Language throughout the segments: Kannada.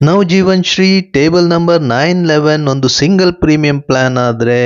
Nav Jeevan Shree table number nine eleven ಒಂದು ಸಿಂಗಲ್ ಪ್ರೀಮಿಯಂ ಪ್ಲಾನ್ ಆದ್ರೆ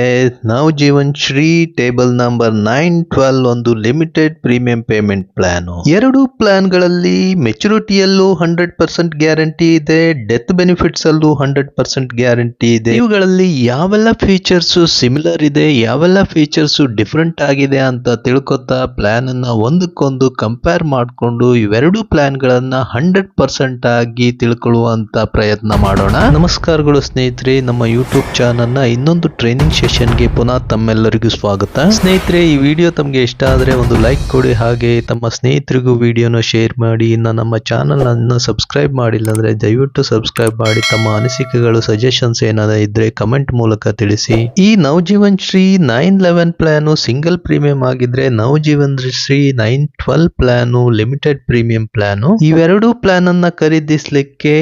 Nav Jeevan Shree table number nine twelve ಒಂದು ಲಿಮಿಟೆಡ್ ಪ್ರೀಮಿಯಂ ಪೇಮೆಂಟ್ ಪ್ಲಾನ್. ಎರಡು ಪ್ಲಾನ್ಗಳಲ್ಲಿ ಮೆಚುರಿಟಿಯಲ್ಲೂ ಹಂಡ್ರೆಡ್ ಪರ್ಸೆಂಟ್ ಗ್ಯಾರಂಟಿ ಇದೆ, ಡೆತ್ ಬೆನಿಫಿಟ್ಸ್ ಅಲ್ಲೂ ಹಂಡ್ರೆಡ್ ಪರ್ಸೆಂಟ್ ಗ್ಯಾರಂಟಿ ಇದೆ. ಇವುಗಳಲ್ಲಿ ಯಾವೆಲ್ಲ ಫೀಚರ್ಸ್ ಸಿಮಿಲರ್ ಇದೆ, ಯಾವೆಲ್ಲ ಫೀಚರ್ಸ್ ಡಿಫ್ರೆಂಟ್ ಆಗಿದೆ ಅಂತ ತಿಳ್ಕೊತಾ ಪ್ಲಾನ್ ಅನ್ನ ಒಂದಕ್ಕೊಂದು ಕಂಪೇರ್ ಮಾಡಿಕೊಂಡು ಇವೆರಡು ಪ್ಲಾನ್ ಗಳನ್ನ ಹಂಡ್ರೆಡ್ ಪರ್ಸೆಂಟ್ ಆಗಿ ತಿಳ್ಕೊಳ್ಳುವಂತ ಪ್ರಯತ್ನ ಮಾಡೋಣ. ನಮಸ್ಕಾರಗಳು ಸ್ನೇಹಿತರೆ, ನಮ್ಮ ಯೂಟ್ಯೂಬ್ ಚಾನಲ್ನ ಇನ್ನೊಂದು ಟ್ರೈನಿಂಗ್ ಸೆಷನ್ಗೆ ಪುನಃ ತಮ್ಮೆಲ್ಲರಿಗೂ ಸ್ವಾಗತ. ಸ್ನೇಹಿತರೆ, ಈ ವಿಡಿಯೋ ತಮಗೆ ಇಷ್ಟ ಆದ್ರೆ ಒಂದು ಲೈಕ್ ಕೊಡಿ. ಹಾಗೆ ತಮ್ಮ ಸ್ನೇಹಿತರಿಗೂ ವಿಡಿಯೋನ ಶೇರ್ ಮಾಡಿ. ಇನ್ನು ನಮ್ಮ ಚಾನಲ್ ಅನ್ನು ಸಬ್ಸ್ಕ್ರೈಬ್ ಮಾಡಿಲ್ಲ ಅಂದ್ರೆ ದಯವಿಟ್ಟು ಸಬ್ಸ್ಕ್ರೈಬ್ ಮಾಡಿ. ತಮ್ಮ ಅನಿಸಿಕೆಗಳು ಸಜೆಷನ್ಸ್ ಏನಾದ್ರು ಇದ್ರೆ ಕಮೆಂಟ್ ಮೂಲಕ ತಿಳಿಸಿ. ಈ Navjeevan Shree nine eleven plan single premium ಆಗಿದ್ರೆ Navjeevan Shree nine twelve plan limited premium plan ಇವೆರಡು ಪ್ಲಾನ್ ಅನ್ನ ಖರೀದಿಸಲಿಕ್ಕೆ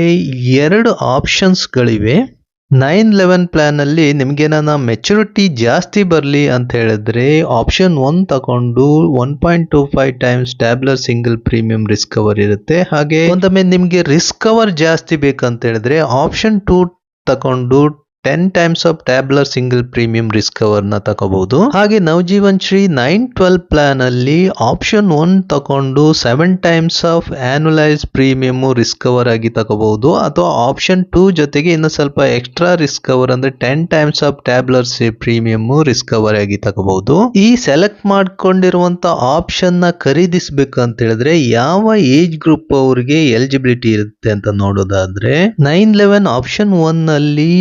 ಎರಡು ಆಪ್ಷನ್ಸ್ ಗಳಿವೆ ನೈನ್ ಲೆವೆನ್ ಪ್ಲಾನ್ ಅಲ್ಲಿ ನಿಮ್ಗೆ ಏನಾನ ಮೆಚುರಿಟಿ ಜಾಸ್ತಿ ಬರಲಿ ಅಂತ ಹೇಳಿದ್ರೆ ಆಪ್ಷನ್ ಒನ್ ತಗೊಂಡು one point two five times tabular single premium risk ಇರುತ್ತೆ. ಹಾಗೆ ಒಂದೊಮ್ಮೆ ನಿಮಗೆ ರಿಸ್ಕ್ ಜಾಸ್ತಿ ಬೇಕಂತ ಹೇಳಿದ್ರೆ ಆಪ್ಷನ್ ಟೂ ತಗೊಂಡು ten times of tabular single premium ರಿಸ್ಕ್ನ ತಗೋಬಹುದು ಹಾಗೆ Navjeevan Shree nine twelve plan ಅಲ್ಲಿ ಆಪ್ಷನ್ ಒನ್ ತಗೊಂಡು seven times of annualise premium risk ಆಗಿ ತಗೋಬಹುದು ಅಥವಾ ಆಪ್ಷನ್ ಟೂ ಜೊತೆಗೆ ಇನ್ನು ಸ್ವಲ್ಪ ಎಕ್ಸ್ಟ್ರಾ ರಿಸ್ಕ್ ಅಂದ್ರೆ ten times of tabular premium risk ಆಗಿ ತಗೋಬಹುದು ಈ ಸೆಲೆಕ್ಟ್ ಮಾಡ್ಕೊಂಡಿರುವಂತ ಆಪ್ಷನ್ನ ಖರೀದಿಸಬೇಕು ಅಂತ ಹೇಳಿದ್ರೆ ಯಾವ ಏಜ್ ಗ್ರೂಪ್ ಅವರಿಗೆ ಎಲಿಜಿಬಿಲಿಟಿ ಇರುತ್ತೆ ಅಂತ ನೋಡೋದಾದ್ರೆ ನೈನ್ ಲೆವೆನ್ ಆಪ್ಷನ್ ಒನ್ ಅಲ್ಲಿ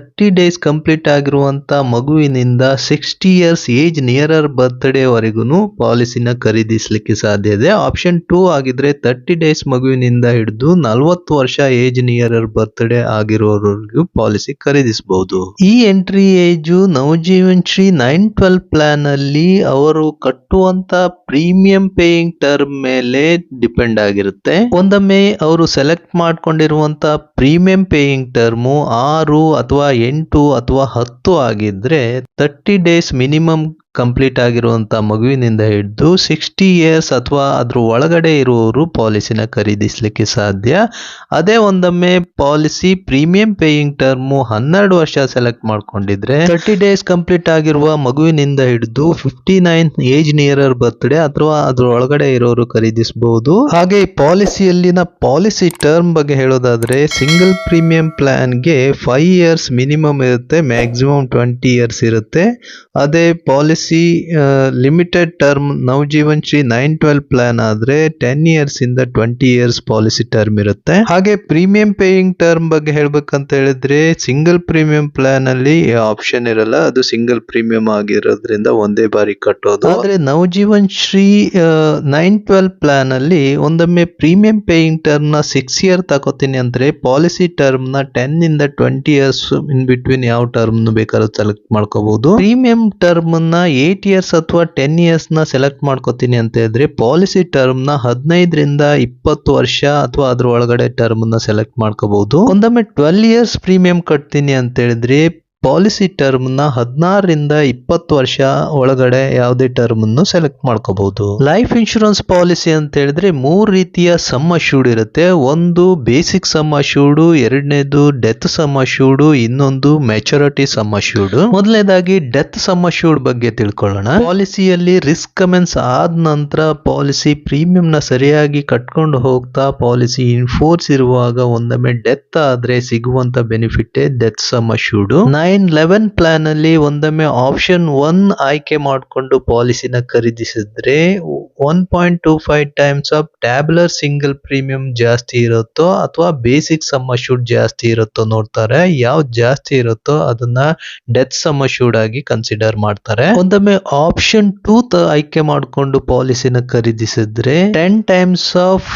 ತರ್ಟಿ ಡೇಸ್ ಕಂಪ್ಲೀಟ್ ಆಗಿರುವಂತ ಮಗುವಿನಿಂದ ಸಿಕ್ಸ್ಟಿ ಇಯರ್ಸ್ ಏಜ್ ನಿಯರರ್ ಬರ್ತ್ಡೇವರೆಗೂ ಪಾಲಿಸಿನ ಖರೀದಿಸಲಿಕ್ಕೆ ಸಾಧ್ಯ ಇದೆ. ಆಪ್ಷನ್ ಟೂ ಆಗಿದ್ರೆ ತರ್ಟಿ ಡೇಸ್ ಮಗುವಿನಿಂದ ಹಿಡಿದು ನಲವತ್ತು ವರ್ಷ ಏಜ್ ನಿಯರರ್ ಬರ್ತ್ಡೇ ಆಗಿರೋರಿಗೂ ಪಾಲಿಸಿ ಖರೀದಿಸಬಹುದು ಈ entry age Navjeevan Shree nine twelve plan ಅಲ್ಲಿ ಅವರು ಕಟ್ಟುವಂತ ಪ್ರೀಮಿಯಂ ಪೇಯಿಂಗ್ ಟರ್ಮ್ ಮೇಲೆ ಡಿಪೆಂಡ್ ಆಗಿರುತ್ತೆ. ಒಂದೊಮ್ಮೆ ಅವರು ಸೆಲೆಕ್ಟ್ ಮಾಡ್ಕೊಂಡಿರುವಂತ ಪ್ರೀಮಿಯಂ ಪೇಯಿಂಗ್ ಟರ್ಮು ಆರು ಅಥವಾ ಎಂಟು ಅಥವಾ ಹತ್ತು ಆಗಿದ್ರೆ ತರ್ಟಿ ಡೇಸ್ ಮಿನಿಮಮ್ ಕಂಪ್ಲೀಟ್ ಆಗಿರುವಂತ ಮಗುವಿನಿಂದ ಹಿಡಿದು ಸಿಕ್ಸ್ಟಿ ಇಯರ್ಸ್ ಅಥವಾ ಅದ್ರ ಒಳಗಡೆ ಇರುವವರು ಪಾಲಿಸಿನ ಖರೀದಿಸಲಿಕ್ಕೆ ಸಾಧ್ಯ. ಅದೇ ಒಂದೊಮ್ಮೆ ಪಾಲಿಸಿ ಪ್ರೀಮಿಯಂ ಪೇಯಿಂಗ್ ಟರ್ಮು ಹನ್ನೆರಡು ವರ್ಷ ಸೆಲೆಕ್ಟ್ ಮಾಡ್ಕೊಂಡಿದ್ರೆ ತರ್ಟಿ ಡೇಸ್ ಕಂಪ್ಲೀಟ್ ಆಗಿರುವ ಮಗುವಿನಿಂದ ಹಿಡಿದು fifty nine age nearer birthday ಅಥವಾ ಅದ್ರ ಒಳಗಡೆ ಇರೋರು ಖರೀದಿಸಬಹುದು ಹಾಗೆ ಪಾಲಿಸಿಯಲ್ಲಿನ ಪಾಲಿಸಿ ಟರ್ಮ್ ಬಗ್ಗೆ ಹೇಳೋದಾದ್ರೆ ಸಿಂಗಲ್ ಪ್ರೀಮಿಯಂ ಪ್ಲಾನ್ಗೆ ಫೈವ್ ಇಯರ್ಸ್ ಮಿನಿಮಮ್ ಇರುತ್ತೆ ಮ್ಯಾಕ್ಸಿಮಮ್ ಟ್ವೆಂಟಿ ಇಯರ್ಸ್ ಇರುತ್ತೆ. ಅದೇ policy limited term Navjeevan Shree nine twelve plan ಆದ್ರೆ ಟೆನ್ ಇಯರ್ಸ್ ಇಂದ ಟ್ವೆಂಟಿ ಇಯರ್ಸ್ ಪಾಲಿಸಿ ಟರ್ಮ್ ಇರುತ್ತೆ. ಹಾಗೆ ಪ್ರೀಮಿಯಂ ಪೇಯಿಂಗ್ ಟರ್ಮ್ ಬಗ್ಗೆ ಹೇಳ್ಬೇಕಂತ ಹೇಳಿದ್ರೆ ಸಿಂಗಲ್ ಪ್ರೀಮಿಯಂ ಪ್ಲಾನ್ ಅಲ್ಲಿ ಆಪ್ಷನ್ ಇರಲ್ಲ, ಅದು ಸಿಂಗಲ್ ಪ್ರೀಮಿಯಂ ಆಗಿರೋದ್ರಿಂದ ಒಂದೇ ಬಾರಿ ಕಟ್ಟೋದು. ಆದ್ರೆ Navjeevan Shree nine twelve plan ಅಲ್ಲಿ ಒಂದೊಮ್ಮೆ ಪ್ರೀಮಿಯಂ ಪೇಯಿಂಗ್ ಟರ್ಮ್ನ ಸಿಕ್ಸ್ ಇಯರ್ ತಗೋತೀನಿ ಅಂದ್ರೆ ಪಾಲಿಸಿ ಟರ್ಮ್ನ ಟೆನ್ ಇಂದ ಟ್ವೆಂಟಿ ಇಯರ್ಸ್ ಇನ್ ಬಿಟ್ವೀನ್ ಯಾವ ಟರ್ಮ್ ಬೇಕಾದ್ರೂ ಸೆಲೆಕ್ಟ್ ಮಾಡ್ಕೋಬಹುದು ಪ್ರೀಮಿಯಂ ಟರ್ಮ್ನ ಏಟ್ ಇಯರ್ಸ್ ಅಥವಾ ಟೆನ್ ಇಯರ್ಸ್ನ ಸೆಲೆಕ್ಟ್ ಮಾಡ್ಕೋತೀನಿ ಅಂತ ಹೇಳಿದ್ರೆ ಪಾಲಿಸಿ ಟರ್ಮ್ನ ಹದಿನೈದರಿಂದ ಇಪ್ಪತ್ತು ವರ್ಷ ಅಥವಾ ಅದ್ರ ಒಳಗಡೆ ಟರ್ಮ್ನ ಸೆಲೆಕ್ಟ್ ಮಾಡ್ಕೋಬಹುದು ಒಂದೊಮ್ಮೆ ಟ್ವೆಲ್ ಇಯರ್ಸ್ ಪ್ರೀಮಿಯಂ ಕಟ್ತೀನಿ ಅಂತ ಹೇಳಿದ್ರೆ ಪಾಲಿಸಿ ಟರ್ಮ್ನ ಹದಿನಾರರಿಂದ ಇಪ್ಪತ್ತು ವರ್ಷ ಒಳಗಡೆ ಯಾವುದೇ ಟರ್ಮ್ ಅನ್ನು ಸೆಲೆಕ್ಟ್ ಮಾಡ್ಕೋಬಹುದು. ಲೈಫ್ ಇನ್ಶೂರೆನ್ಸ್ ಪಾಲಿಸಿ ಅಂತ ಹೇಳಿದ್ರೆ ಮೂರು ರೀತಿಯ ಸಮ್ ಅಶ್ಯೂರ್ಡ್ ಇರುತ್ತೆ. ಒಂದು ಬೇಸಿಕ್ ಸಮ್ ಅಶ್ಯೂರ್ಡ್ ಎರಡನೇದು ಡೆತ್ ಸಮ್ ಅಶ್ಯೂರ್ಡ್ ಇನ್ನೊಂದು ಮೆಚುರಿಟಿ ಸಮ್ ಅಶ್ಯೂರ್ಡ್ ಮೊದಲನೇದಾಗಿ ಡೆತ್ ಸಮ್ ಅಶ್ಯೂರ್ಡ್ ಬಗ್ಗೆ ತಿಳ್ಕೊಳ್ಳೋಣ. ಪಾಲಿಸಿಯಲ್ಲಿ ರಿಸ್ಕ್ ಕಮೆನ್ಸ್ ಆದ ನಂತರ ಪಾಲಿಸಿ ಪ್ರೀಮಿಯಂ ನ ಸರಿಯಾಗಿ ಕಟ್ಕೊಂಡು ಹೋಗ್ತಾ ಪಾಲಿಸಿ ಇನ್ಫೋರ್ಸ್ ಇರುವಾಗ ಒಂದೊಮ್ಮೆ ಡೆತ್ ಆದ್ರೆ ಸಿಗುವಂತ benefit death sum assured nine eleven plan ಅಲ್ಲಿ ಒಂದೊಮ್ಮೆ ಆಪ್ಷನ್ ಒನ್ ಆಯ್ಕೆ ಮಾಡಿಕೊಂಡು ಪಾಲಿಸಿನ ಖರೀದಿಸಿದ್ರೆ one point two five times of tabular single premium ಜಾಸ್ತಿ ಇರುತ್ತೋ ಅಥವಾ ಬೇಸಿಕ್ ಸಮ್ಮ ಶೂಟ್ ಜಾಸ್ತಿ ಇರುತ್ತೋ ನೋಡ್ತಾರೆ. ಯಾವ್ದು ಜಾಸ್ತಿ ಇರುತ್ತೋ ಅದನ್ನ ಡೆತ್ ಸಮ ಶೂಡ್ ಆಗಿ ಕನ್ಸಿಡರ್ ಮಾಡ್ತಾರೆ. ಒಂದೊಮ್ಮೆ ಆಪ್ಷನ್ ಟೂ ಆಯ್ಕೆ ಮಾಡಿಕೊಂಡು ಪಾಲಿಸಿನ ಖರೀದಿಸಿದ್ರೆ ten times of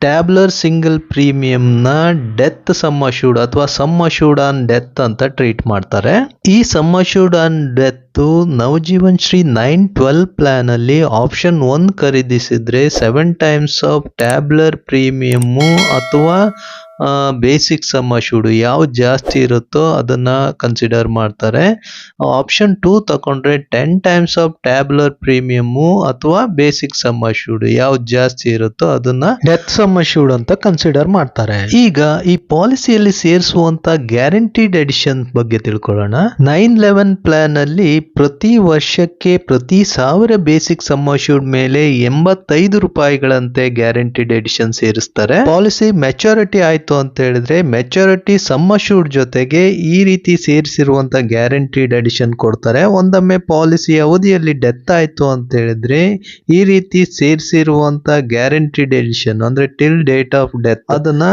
tabular single premium ನ ಡೆತ್ ಸಮ್ ಅಶ್ಯೂರ್ಡ್ ಅಥವಾ ಸಮ್ ಅಶ್ಯೂರ್ಡ್ ಆನ್ ಡೆತ್ ಅಂತ ಟ್ರೀಟ್ ಮಾಡ್ತಾರೆ. ಈ ಸಮ್ ಅಶ್ಯೂರ್ಡ್ ಆನ್ ಡೆತ್ ಮತ್ತು Navjeevan Shree nine twelve plan ಅಲ್ಲಿ option one ಖರೀದಿಸಿದ್ರೆ seven times of tabular premium ಅಥವಾ ಬೇಸಿಕ್ ಸಮ ಅಶೂಡ್ ಯಾವ್ದು ಜಾಸ್ತಿ ಇರುತ್ತೋ ಅದನ್ನ ಕನ್ಸಿಡರ್ ಮಾಡ್ತಾರೆ. ಆಪ್ಷನ್ ಟೂ ತಗೊಂಡ್ರೆ ten times of tabular premium ಅಥವಾ ಬೇಸಿಕ್ ಸಮ ಅಶೂಡ್ ಯಾವ್ದು ಜಾಸ್ತಿ ಇರುತ್ತೋ ಅದನ್ನ ಡೆತ್ ಸಮ ಶೂಡ್ ಅಂತ ಕನ್ಸಿಡರ್ ಮಾಡ್ತಾರೆ. ಈಗ ಈ ಪಾಲಿಸಿಯಲ್ಲಿ ಸೇರಿಸುವಂತ ಗ್ಯಾರಂಟಿಡ್ ಎಡಿಷನ್ ಬಗ್ಗೆ ತಿಳ್ಕೊಳ್ಳೋಣ. ನೈನ್ ಲೆವೆನ್ ಪ್ಲಾನ್ ಅಲ್ಲಿ ಪ್ರತಿ ವರ್ಷಕ್ಕೆ ಪ್ರತಿ ಸಾವಿರ ಬೇಸಿಕ್ ಸಮ್ಮ ಶೂಟ್ ಮೇಲೆ ಎಂಬತ್ತೈದು ರೂಪಾಯಿಗಳಂತೆ ಗ್ಯಾರಂಟಿಡ್ ಎಡಿಷನ್ ಸೇರಿಸ್ತಾರೆ. ಪಾಲಿಸಿ ಮೆಚುರಿಟಿ ಆಯ್ತು ಅಂತ ಹೇಳಿದ್ರೆ ಮೆಚುರಿಟಿ ಶೂಟ್ ಜೊತೆಗೆ ಈ ರೀತಿ ಸೇರಿಸಿರುವಂತ ಗ್ಯಾರಂಟಿಡ್ ಎಡಿಷನ್ ಕೊಡ್ತಾರೆ. ಒಂದೊಮ್ಮೆ ಪಾಲಿಸಿ ಅವಧಿಯಲ್ಲಿ ಡೆತ್ ಆಯ್ತು ಅಂತ ಹೇಳಿದ್ರೆ ಈ ರೀತಿ ಸೇರಿಸಿರುವಂತ ಗ್ಯಾರಂಟಿಡ್ ಎಡಿಷನ್ ಅಂದ್ರೆ ಟಿಲ್ ಡೇಟ್ ಆಫ್ ಡೆತ್ ಅದನ್ನ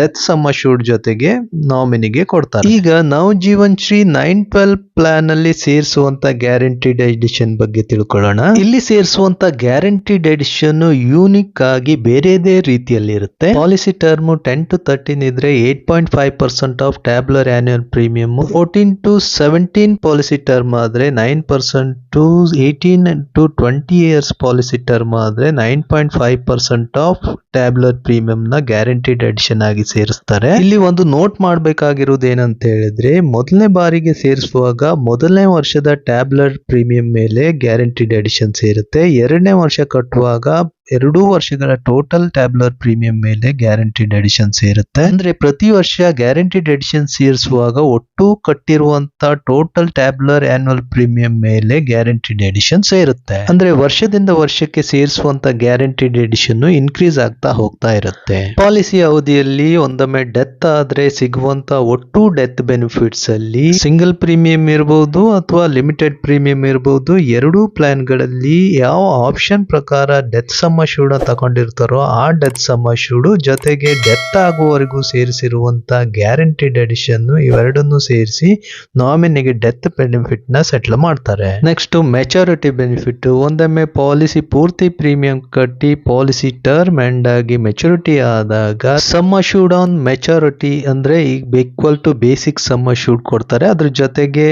ಡೆತ್ ಸಮ್ಮ ಶೂಟ್ ಜೊತೆಗೆ ನಾಮಿನಿಗೆ ಕೊಡ್ತಾರೆ. ಈಗ Nav Jeevan Shree nine twelve plan ಅಲ್ಲಿ ಸೇರಿಸುವಂತ ಗ್ಯಾರಂಟಿಡ್ ಎಡಿಷನ್ ಬಗ್ಗೆ ತಿಳ್ಕೊಳ್ಳೋಣ. ಇಲ್ಲಿ ಸೇರಿಸುವಂತ ಗ್ಯಾರಂಟಿಡ್ ಎಡಿಷನ್ ಯೂನಿಕ್ ಆಗಿ ಬೇರೆದೇ ರೀತಿಯಲ್ಲಿ ಇರುತ್ತೆ. Policy term ten to thirteen ಇದ್ರೆ eight point five percent of tabular annual premium fourteen to seventeen policy term ಆದ್ರೆ nine percent to eighteen to twenty years policy term ಆದ್ರೆ nine point five percent of tabular premium ನ ಗ್ಯಾರಂಟಿಡ್ ಎಡಿಷನ್ ಆಗಿ ಸೇರಿಸ್ತಾರೆ. ಇಲ್ಲಿ ಒಂದು ನೋಟ್ ಮಾಡಬೇಕಾಗಿರೋದು ಏನಂತ ಹೇಳಿದ್ರೆ, ಮೊದಲನೇ ಬಾರಿಗೆ ಸೇರಿಸುವಾಗ ಮೊದಲನೇ ವರ್ಷದ ಟ್ಯಾಬ್ಲೆಟ್ ಪ್ರೀಮಿಯಂ ಮೇಲೆ ಗ್ಯಾರಂಟಿಡ್ ಎಡಿಷನ್ಸ್ ಇರುತ್ತೆ ಎರಡನೇ ವರ್ಷ ಕಟ್ಟುವಾಗ ಎರಡೂ ವರ್ಷಗಳ ಟೋಟಲ್ ಟ್ಯಾಬ್ಲರ್ ಪ್ರೀಮಿಯಂ ಮೇಲೆ ಗ್ಯಾರಂಟಿಡ್ ಎಡಿಷನ್ ಸೇರುತ್ತೆ. ಅಂದ್ರೆ ಪ್ರತಿ ವರ್ಷ ಗ್ಯಾರಂಟಿಡ್ ಎಡಿಷನ್ ಸೇರಿಸುವಾಗ ಒಟ್ಟು ಕಟ್ಟಿರುವಂತ ಟೋಟಲ್ ಟ್ಯಾಬ್ಲರ್ ಆನ್ಯುವಲ್ ಪ್ರೀಮಿಯಂ ಮೇಲೆ ಗ್ಯಾರಂಟಿಡ್ ಎಡಿಷನ್ ಸೇರುತ್ತೆ. ಅಂದ್ರೆ ವರ್ಷದಿಂದ ವರ್ಷಕ್ಕೆ ಸೇರಿಸುವಂತ ಗ್ಯಾರಂಟಿಡ್ ಎಡಿಷನ್ ಇನ್ಕ್ರೀಸ್ ಆಗ್ತಾ ಹೋಗ್ತಾ ಇರುತ್ತೆ. ಪಾಲಿಸಿ ಅವಧಿಯಲ್ಲಿ ಒಂದೊಮ್ಮೆ ಡೆತ್ ಆದ್ರೆ ಸಿಗುವಂತ ಒಟ್ಟು ಡೆತ್ ಬೆನಿಫಿಟ್ಸ್ ಅಲ್ಲಿ ಸಿಂಗಲ್ ಪ್ರೀಮಿಯಂ ಇರಬಹುದು ಅಥವಾ ಲಿಮಿಟೆಡ್ ಪ್ರೀಮಿಯಂ ಇರಬಹುದು ಎರಡೂ ಪ್ಲಾನ್ಗಳಲ್ಲಿ ಯಾವ ಆಪ್ಷನ್ ಪ್ರಕಾರ ಡೆತ್ ಸಮ್ ಶೂಡ್ ತಗೊಂಡಿರ್ತಾರೋ ಆ ಡೆತ್ ಸಮ್ ಶೂಡು ಜೊತೆಗೆ ಡೆತ್ ಆಗುವವರೆಗೂ ಸೇರಿಸಿರುವಂತ ಗ್ಯಾರಂಟಿಡ್ ಎಡಿಷನ್ನು ಇವೆರಡನ್ನು ಸೇರಿಸಿ ನಾಮಿನಿಗೆ ಡೆತ್ ಬೆನಿಫಿಟ್ನ ಸೆಟ್ಲ್ ಮಾಡ್ತಾರೆ. ನೆಕ್ಸ್ಟ್ ಮೆಚುರಿಟಿ ಬೆನಿಫಿಟ್ ಒಂದೊಮ್ಮೆ ಪಾಲಿಸಿ ಪೂರ್ತಿ ಪ್ರೀಮಿಯಂ ಕಟ್ಟಿ ಪಾಲಿಸಿ ಟರ್ಮ್ ಎಂಡ್ ಆಗಿ ಮೆಚುರಿಟಿ ಆದಾಗ ಸಮ್ಮ ಶೂಡ್ ಆನ್ ಮೆಚುರಿಟಿ ಅಂದ್ರೆ ಈಗ equal to basic sum ಕೊಡ್ತಾರೆ. ಅದ್ರ ಜೊತೆಗೆ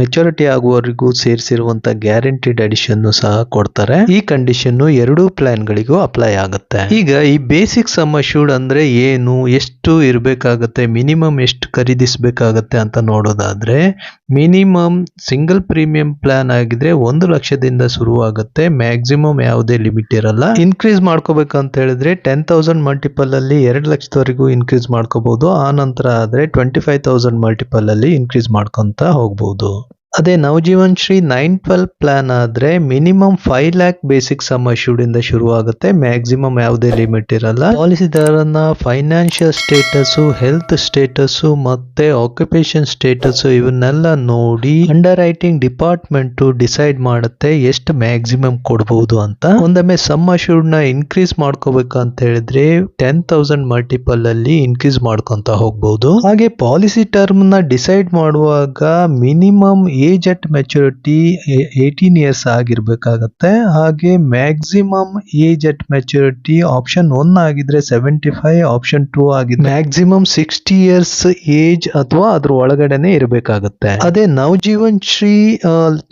ಮೆಚುರಿಟಿ ಆಗುವವರೆಗೂ ಸೇರಿಸಿರುವಂತ ಗ್ಯಾರಂಟಿಡ್ ಅಡಿಷನ್ ಸಹ ಕೊಡ್ತಾರೆ. ಈ ಕಂಡೀಷನ್ ಎರಡೂ ಪ್ಲಾನ್ ಗಳಿಗೂ ಅಪ್ಲೈ ಆಗುತ್ತೆ. ಈಗ ಈ ಬೇಸಿಕ್ ಸಮ್ ಅಶ್ಯೂರ್ಡ್ ಅಂದ್ರೆ ಏನು, ಎಷ್ಟು ಇರಬೇಕಾಗತ್ತೆ ಮಿನಿಮಮ್ ಎಷ್ಟು ಖರೀದಿಸಬೇಕಾಗತ್ತೆ ಅಂತ ನೋಡೋದಾದ್ರೆ ಮಿನಿಮಮ್ ಸಿಂಗಲ್ ಪ್ರೀಮಿಯಂ ಪ್ಲಾನ್ ಆಗಿದ್ರೆ ಒಂದು ಲಕ್ಷದಿಂದ ಶುರುವಾಗುತ್ತೆ ಮ್ಯಾಕ್ಸಿಮಮ್ ಯಾವುದೇ ಲಿಮಿಟ್ ಇರಲ್ಲ. ಇನ್ಕ್ರೀಸ್ ಮಾಡ್ಕೋಬೇಕು ಅಂತ ಹೇಳಿದ್ರೆ ಟೆನ್ ತೌಸಂಡ್ ಮಲ್ಟಿಪಲ್ ಅಲ್ಲಿ ಎರಡು ಲಕ್ಷದವರೆಗೂ ಇನ್ಕ್ರೀಸ್ ಮಾಡ್ಕೋಬಹುದು ಆ ನಂತರ ಆದ್ರೆ ಟ್ವೆಂಟಿ ಫೈವ್ ತೌಸಂಡ್ ಮಲ್ಟಿಪಲ್ ಅಲ್ಲಿ ಇನ್ಕ್ರೀಸ್ ಮಾಡ್ಕೊಂತ ಹೋಗ್ಬಹುದು ಅದೇ Navjeevan Shree nine twelve plan ಆದ್ರೆ minimum five lakh basic sum assured ಇಂದ ಶುರು ಆಗುತ್ತೆ ಮ್ಯಾಕ್ಸಿಮಮ್ ಯಾವುದೇ ಲಿಮಿಟ್ ಇರಲ್ಲ. ಪಾಲಿಸಿದಾರನ ಫೈನಾನ್ಷಿಯಲ್ ಸ್ಟೇಟಸ್ ಹೆಲ್ತ್ ಸ್ಟೇಟಸ್ ಮತ್ತೆ ಆಕ್ಯುಪೇಷನ್ ಸ್ಟೇಟಸ್ ಇವನ್ನೆಲ್ಲ ನೋಡಿ ಅಂಡರ್ ರೈಟಿಂಗ್ ಡಿಪಾರ್ಟ್ಮೆಂಟ್ ಡಿಸೈಡ್ ಮಾಡುತ್ತೆ ಎಷ್ಟು ಮ್ಯಾಕ್ಸಿಮಮ್ ಕೊಡಬಹುದು ಅಂತ. ಒಂದೊಮ್ಮೆ ಸಮ್ನ ಇನ್ಕ್ರೀಸ್ ಮಾಡ್ಕೋಬೇಕು ಅಂತ ಹೇಳಿದ್ರೆ ಟೆನ್ ತೌಸಂಡ್ ಮಲ್ಟಿಪಲ್ ಅಲ್ಲಿ ಇನ್ಕ್ರೀಸ್ ಮಾಡ್ಕೊಂತ ಹೋಗ್ಬಹುದು ಹಾಗೆ ಪಾಲಿಸಿ ಟರ್ಮ್ನ ಡಿಸೈಡ್ ಮಾಡುವಾಗ minimum age at maturity eighteen years ಆಗಿರ್ಬೇಕಾಗತ್ತೆ. ಹಾಗೆ maximum age at maturity option one ಆಗಿದ್ರೆ ಸೆವೆಂಟಿ ಫೈವ್ ಆಪ್ಷನ್ ಟೂ ಆಗಿದೆ ಮ್ಯಾಕ್ಸಿಮಮ್ ಸಿಕ್ಸ್ಟಿ ಇಯರ್ಸ್ ಏಜ್ ಅಥವಾ ಅದ್ರ ಒಳಗಡೆನೆ ಇರಬೇಕಾಗತ್ತೆ. ಅದೇ Navjeevan Shree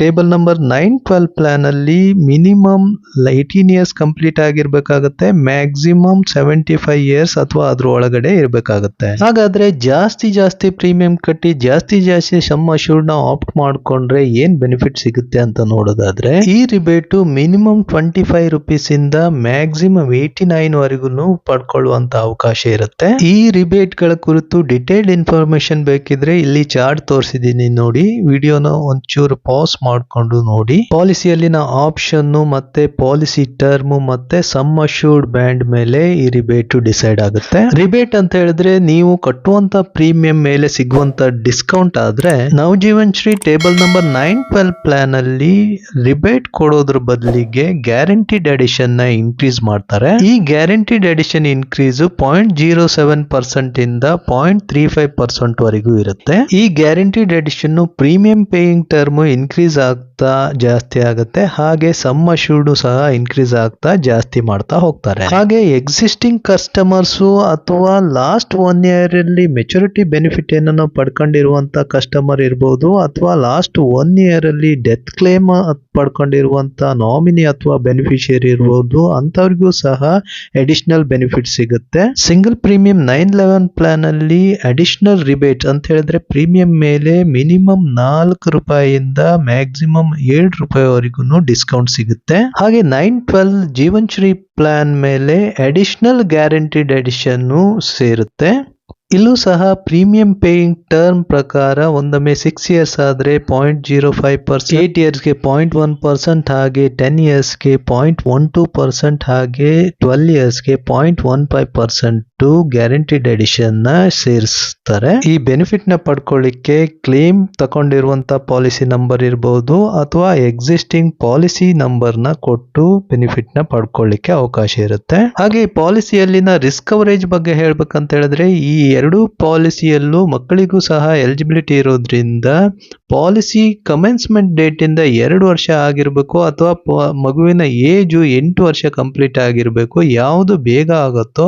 table number nine twelve plan ಅಲ್ಲಿ ಮಿನಿಮಮ್ ಏಯ್ಟೀನ್ ಇಯರ್ಸ್ ಕಂಪ್ಲೀಟ್ ಆಗಿರ್ಬೇಕಾಗತ್ತೆ. ಮ್ಯಾಕ್ಸಿಮಮ್ ಸೆವೆಂಟಿ ಫೈವ್ ಇಯರ್ಸ್ ಅಥವಾ ಅದ್ರ ಒಳಗಡೆ ಇರಬೇಕಾಗತ್ತೆ. ಹಾಗಾದ್ರೆ ಜಾಸ್ತಿ ಜಾಸ್ತಿ ಪ್ರೀಮಿಯಂ ಕಟ್ಟಿ ಜಾಸ್ತಿ ಜಾಸ್ತಿ ಸಮ್ ಅಶೂರ್ಡ್ನ ಆಪ್ಟ್ ಮಾಡ್ಕೊಂಡ್ರೆ ಏನ್ ಬೆನಿಫಿಟ್ ಸಿಗುತ್ತೆ ಅಂತ ನೋಡೋದಾದ್ರೆ, ಈ rebate minimum twenty five rupees ಇಂದ ಮ್ಯಾಕ್ಸಿಮಮ್ ಏಯ್ಟಿ ನೈನ್ ವರೆಗೂ ಪಡ್ಕೊಳ್ಳುವಂತ ಅವಕಾಶ ಇರುತ್ತೆ. ಈ ರಿಬೇಟ್ಗಳ ಕುರಿತು ಡಿಟೇಲ್ಡ್ ಇನ್ಫಾರ್ಮೇಶನ್ ಬೇಕಿದ್ರೆ ಇಲ್ಲಿ ಚಾರ್ಟ್ ತೋರಿಸಿದೀನಿ ನೋಡಿ. ವಿಡಿಯೋನ ಒಂಚೂರು ಪಾಸ್ ಮಾಡ್ಕೊಂಡು ನೋಡಿ. ಪಾಲಿಸಿಯಲ್ಲಿನ ಆಪ್ಷನ್ ಮತ್ತೆ ಪಾಲಿಸಿ ಟರ್ಮ್ ಮತ್ತೆ ಸಮ್ ಅಶೂರ್ಡ್ ಬ್ಯಾಂಡ್ ಮೇಲೆ ಈ ರಿಬೇಟ್ ಡಿಸೈಡ್ ಆಗುತ್ತೆ. ರಿಬೇಟ್ ಅಂತ ಹೇಳಿದ್ರೆ ನೀವು ಕಟ್ಟುವಂತ ಪ್ರೀಮಿಯಂ ಮೇಲೆ ಸಿಗುವಂತ ಡಿಸ್ಕೌಂಟ್ ಆದ್ರೆ, Navjeevan Shree table number nine twelve plan ಅಲ್ಲಿ ರಿಬೇಟ್ ಕೊಡೋದ್ರ ಬದಲಿಗೆ ಗ್ಯಾರಂಟಿಡ್ ಅಡಿಷನ್ನ ಇನ್ಕ್ರೀಸ್ ಮಾಡ್ತಾರೆ. ಈ guaranteed addition increase point zero seven percent ಇಂದ ಪಾಯಿಂಟ್ ತ್ರೀ ಫೈವ್ ಪರ್ಸೆಂಟ್ ವರೆಗೂ ಇರುತ್ತೆ. ಈ guaranteed addition premium paying term increase ಆಗ್ತಾ ಆಗ್ತಾ ಜಾಸ್ತಿ ಆಗುತ್ತೆ, ಹಾಗೆ ಸಮ್ಮ ಶೂಡು ಸಹ ಇನ್ಕ್ರೀಸ್ ಆಗ್ತಾ ಜಾಸ್ತಿ ಮಾಡ್ತಾ ಹೋಗ್ತಾರೆ. ಹಾಗೆ ಎಕ್ಸಿಸ್ಟಿಂಗ್ ಕಸ್ಟಮರ್ಸ್ ಅಥವಾ ಲಾಸ್ಟ್ ಒನ್ ಇಯರ್ ಅಲ್ಲಿ ಮೆಚುರಿಟಿ ಬೆನಿಫಿಟ್ ಏನನ್ನು ಪಡ್ಕೊಂಡಿರುವಂತ ಕಸ್ಟಮರ್ ಇರ್ಬೋದು, ಅಥವಾ ಲಾಸ್ಟ್ ಒನ್ ಇಯರ್ ಅಲ್ಲಿ ಡೆತ್ ಕ್ಲೇಮ್ ಪಡ್ಕೊಂಡಿರುವಂತ ನಾಮಿನಿ ಅಥವಾ ಬೆನಿಫಿಷಿಯರಿ ಇರ್ಬೋದು ಅಂತವ್ರಿಗೂ ಸಹ ಅಡಿಷನಲ್ ಬೆನಿಫಿಟ್ ಸಿಗುತ್ತೆ. Single premium nine eleven plan ಅಲ್ಲಿ ಅಡಿಷನಲ್ ರಿಬೇಟ್ ಅಂತ ಹೇಳಿದ್ರೆ ಪ್ರೀಮಿಯಂ ಮೇಲೆ ಮಿನಿಮಮ್ ನಾಲ್ಕು ರೂಪಾಯಿಯಿಂದ ಮ್ಯಾಕ್ಸಿಮಮ್ ಏಳು ರೂಪಾಯಿವರೆಗೂ ಡಿಸ್ಕೌಂಟ್ ಸಿಗುತ್ತೆ. ಹಾಗೆ nine twelve Jeevan Shree plan ಮೇಲೆ ಅಡಿಷನಲ್ ಗ್ಯಾರಂಟಿಡ್ ಎಡಿಷನ್ ಸೇರುತ್ತೆ. ಇಲ್ಲೂ ಸಹ ಪ್ರೀಮಿಯಂ ಪೇಯಿಂಗ್ ಟರ್ಮ್ ಪ್ರಕಾರ ಒಂದೊಮ್ಮೆ ಸಿಕ್ಸ್ ಇಯರ್ಸ್ ಆದರೆ point zero five percent eight ಇಯರ್ಸ್ಗೆ point one percent ಹಾಗೆ ಟೆನ್ ಇಯರ್ಸ್ಗೆ ಪಾಯಿಂಟ್ ಒನ್ ಟೂ ಪರ್ಸೆಂಟ್ ಹಾಗೆ twelve ಇಯರ್ಸ್ಗೆ point one five percent guaranteed ಎಡಿಷನ್ನ ಸೇರಿಸ್ತಾರೆ. ಈ ಬೆನಿಫಿಟ್ನ ಪಡ್ಕೊಳ್ಳಿಕ್ಕೆ ಕ್ಲೇಮ್ ತಗೊಂಡಿರುವಂತ ಪಾಲಿಸಿ ನಂಬರ್ ಇರಬಹುದು ಅಥವಾ ಎಕ್ಸಿಸ್ಟಿಂಗ್ ಪಾಲಿಸಿ ನಂಬರ್ನ ಕೊಟ್ಟು ಬೆನಿಫಿಟ್ನ ಪಡ್ಕೊಳ್ಳಿಕ್ಕೆ ಅವಕಾಶ ಇರುತ್ತೆ. ಹಾಗೆ ಈ ಪಾಲಿಸಿಯಲ್ಲಿನ ರಿಸ್ಕ್ ಕವರೇಜ್ ಬಗ್ಗೆ ಹೇಳ್ಬೇಕಂತ ಹೇಳಿದ್ರೆ ಈ ಎರಡೂ ಪಾಲಿಸಿಯಲ್ಲೂ ಮಕ್ಕಳಿಗೂ ಸಹ ಎಲಿಜಿಬಿಲಿಟಿ ಇರೋದ್ರಿಂದ ಪಾಲಿಸಿ ಕಮೆನ್ಸ್ಮೆಂಟ್ ಡೇಟಿಂದ ಎರಡು ವರ್ಷ ಆಗಿರಬೇಕು ಅಥವಾ ಮಗುವಿನ ಏಜು ಎಂಟು ವರ್ಷ ಕಂಪ್ಲೀಟ್ ಆಗಿರಬೇಕು, ಯಾವುದು ಬೇಗ ಆಗುತ್ತೋ